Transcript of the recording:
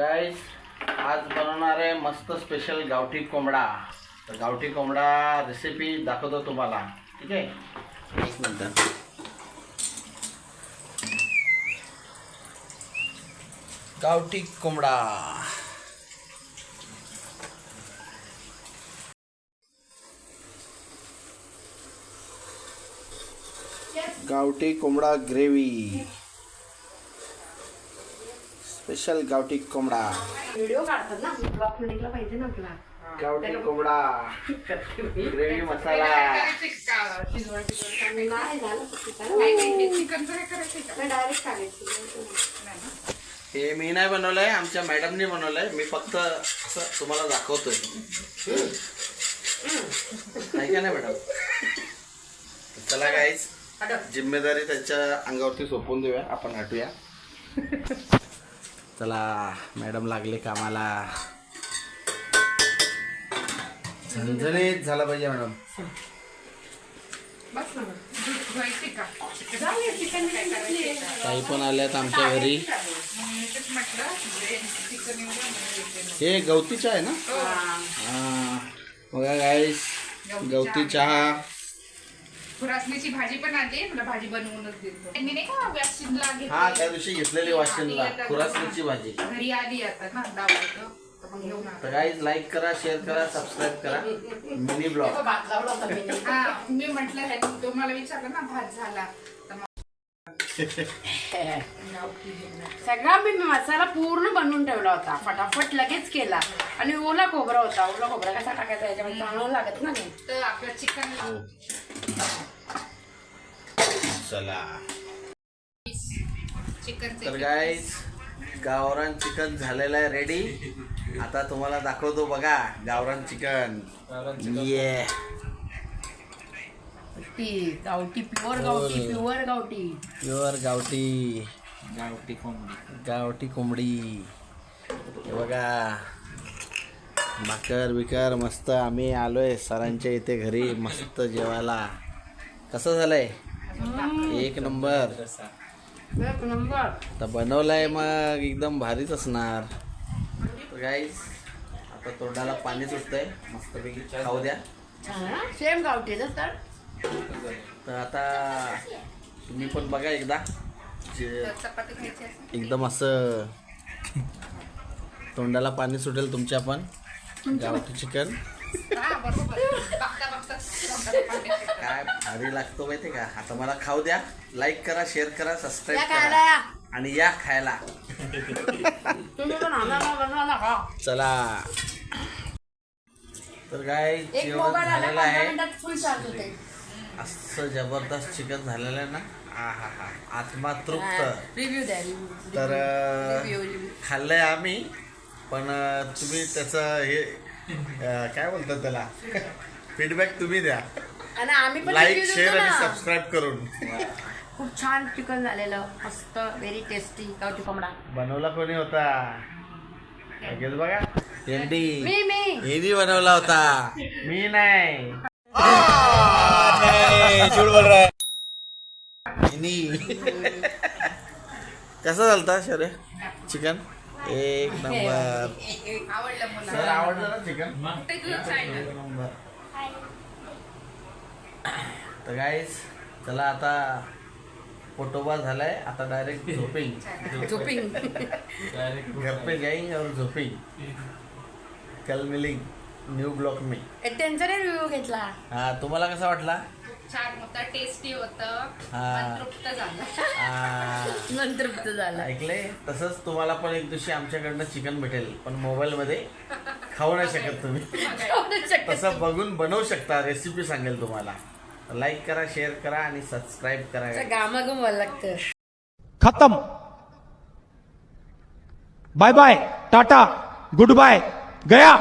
Guys आज बनवणार आहे मस्त स्पेशल गावठी कोंबडा. तर गावठी कोंबडा रेसिपी दाखवतो तुम्हाला. ठीक आहे? एक मिनटं. गावठी कोंबडा. गावठी कोंबडा ग्रेव्ही स्पेशल गावठी कोंबडा. व्हिडिओ काढतात ना ब्लॉग निघला पाहिजे ना आपला. गावठी कोंबडा. ग्रेव्ही मसाला. नाही हे मी नाही बनवलंय आमच्या मॅडमनी बनवलंय. मी फक्त असं तुम्हाला दाखवतोय. आहे का नाही मॅडम? चला गाईच जिम्मेदारी त्याच्या अंगावरती सोपवून देऊया. आपण हटूया. चला मॅडम लागले कामाला. झणझणीत झाला पाहिजे मॅडम. काही पण आल्यात आमच्या घरी. हे गवती चहा आहे ना? हा. बघा गाईस गवती चहा. खुरासणीची भाजी पण आली मला भाजी बनवूनच देतो. त्यांनी नाही का वॅक्सिनला हा घेतली? त्या दिवशी घेतलेली वाशिनला खुरासणीची भाजी. घरी आली आता ना दावतो. तर मग घेऊन आलो. तर गाईज लाईक करा शेअर करा सबस्क्राईब करा. मिनी ब्लॉग भात लावला होता मी. हा मी म्हटलं हे तो मला विचारलं ना भात झाला. तर मग सगळा मी मसाला पूर्ण बनवून ठेवला होता. फटाफट लगेच केला. आणि ओला खोबरा होता. ओला खोबरा कसा टाकायचा याच्यामध्ये चांगलं लागत ना नाही तर आपलं चिकन चला. चिकन तर गाईज गावरान चिकन झालेलं आहे रेडी आता तुम्हाला दाखवतो बघा गावरान चिकन. ये ती गावठी प्युअर गावठी प्युअर गावठी. प्युअर गावठी. गावठी कोंबडी. गावठी कोंबडी. हे बघा. भाकर बिकर मस्त आम्ही आलोय सरांच्या इथे घरी मस्त जेवायला. कसं झालंय? एक नंबर. एक नंबर आता बनवलाय मग एकदम भारीच असणार. गाईज आता तोंडाला पाणी सुटतंय. मस्तपैकी खाऊ द्या. सेम गावठी ना तर तर आता तुम्ही पण बघा एकदा. एकदम असं तोंडाला पाणी सुटेल तुमच्या पण. गावठी चिकन. काय भारी लागतो माहिती का? आता मला खाऊ द्या लाईक करा शेअर करा सबस्क्राईब करा आणि या खायला. चला. तर काय जेवण झालेलं आहे. असं जबरदस्त चिकन झालेलं आहे ना. हा हा. आत्मा तृप्त. तर खाल्लंय आम्ही पण तुम्ही त्याचं हे काय बोलतात त्याला? फीडबॅक तुम्ही द्या. आणि आम्ही पण लाईक review शेअर देतो आणि ना. सबस्क्राईब करून. खूप छान चिकन झालेलं. मस्त व्हेरी टेस्टी गावठी कोंबडा. बनवला कोणी होता? लगेच बघा. एंडी मी मी. हेनी बनवला होता. मी नाही. हिनी. कसा झालता शरे चिकन? एक नंबर. आवडलं सर आवडलं ना चिकन नंबर. तर गाईस चला आता पोटोबा झालाय आता डायरेक्ट झोपिंग झोपिंग घर पे और झोपिंग कल मिलेंगे न्यू ब्लॉक में. त्यांचा रिव्ह्यू घेतला. हा तुम्हाला कसा वाटला? छान होतं टेस्टी होतं हा. मन तृप्त झालं. आ, संतृप्त झाला. ऐकले तसंच तुम्हाला पण एक दिवशी आमच्याकडनं चिकन भेटेल पण मोबाईल मध्ये खाऊ नाही शकत तुम्ही. तसं बघून बनवू शकता रेसिपी सांगेल तुम्हाला. लाईक करा शेअर करा आणि सबस्क्राईब करा. गामागम लागतं. खत्म. Bye bye tata good bye गया.